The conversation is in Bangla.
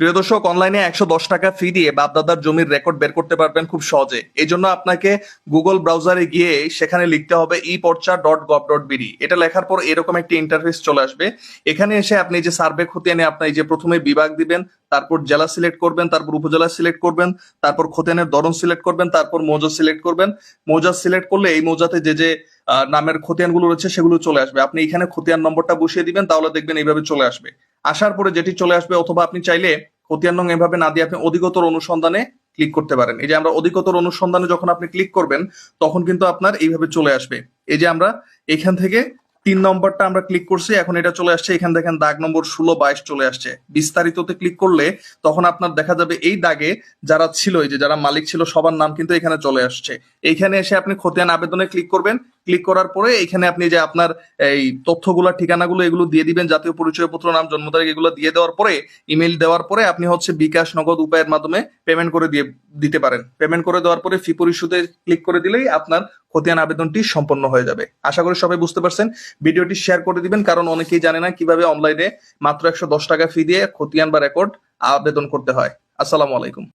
প্রিয় দর্শক অনলাইনে একশো দশ টাকা ফি দিয়ে বাপদাদার জমির রেকর্ড বের করতে পারবেন খুব সহজে। এই জন্য আপনাকে গুগল ব্রাউজারে গিয়ে সেখানে লিখতে হবে e porcha dot gov dot BD এটা লেখার পর এরকম একটি ইন্টারফেস চলে আসবে। এখানে এসে আপনি যে সার্ভে খতিয়ানে আপনি যে প্রথমে বিভাগ দিবেন, তারপর জেলা সিলেক্ট করবেন, তারপর উপজেলা সিলেক্ট করবেন, তারপর খতিয়ানের ধরন সিলেক্ট করবেন, তারপর মৌজা সিলেক্ট করবেন। মৌজা সিলেক্ট করলে এই মৌজাতে যে যে নামের খতিয়ানগুলো রয়েছে সেগুলো চলে আসবে। আপনি এখানে খতিয়ান নম্বরটা বসিয়ে দিবেন, তাহলে দেখবেন এইভাবে চলে আসবে। আসার পরে যেটি চলে আসবে অথবা আপনি চাইলে খতিয়ান এভাবে না দিয়ে আপনি অধিকতর অনুসন্ধানে ক্লিক করতে পারেন। এই যে আমরা অধিকতর অনুসন্ধানে যখন আপনি ক্লিক করবেন, তখন কিন্তু আপনার এইভাবে চলে আসবে। এই যে আমরা এখান থেকে তিন নম্বরটা আমরা ক্লিক করছি, এখন এটা চলে আসছে, এখান দেখেন দাগ নম্বর ষোলো বাইশ চলে আসছে। বিস্তারিততে ক্লিক করলে তখন আপনার দেখা যাবে এই দাগে যারা ছিল, এই যে যারা মালিক ছিল, সবার নাম কিন্তু এখানে চলে আসছে। এইখানে এসে আপনি খতিয়ান আবেদনে ক্লিক করবেন ক্লিক করার পরে এখানে আপনি যে আপনার এই তথ্যগুলো, ঠিকানাগুলো এগুলো দিয়ে দিবেন, জাতীয় পরিচয়পত্র, নাম, জন্ম তারিখ এগুলো দিয়ে দেওয়ার পরে ইমেল দেওয়ার পরে আপনি হচ্ছে বিকাশ নগদ উপায়ের মাধ্যমে পেমেন্ট করে দিয়ে, দিতে পারেন। পেমেন্ট করে দেওয়ার পরে ফি পরিশোধে ক্লিক করে দিলেই আপনার খতিয়ান আবেদনটি সম্পন্ন হয়ে যাবে। আশা করি সবাই বুঝতে পারছেন। ভিডিওটি শেয়ার করে দিবেন, কারণ অনেকেই জানে না কীভাবে অনলাইনে মাত্র একশো দশ টাকা ফি দিয়ে খতিয়ান বা রেকর্ড আবেদন করতে হয়। আসসালামু আলাইকুম।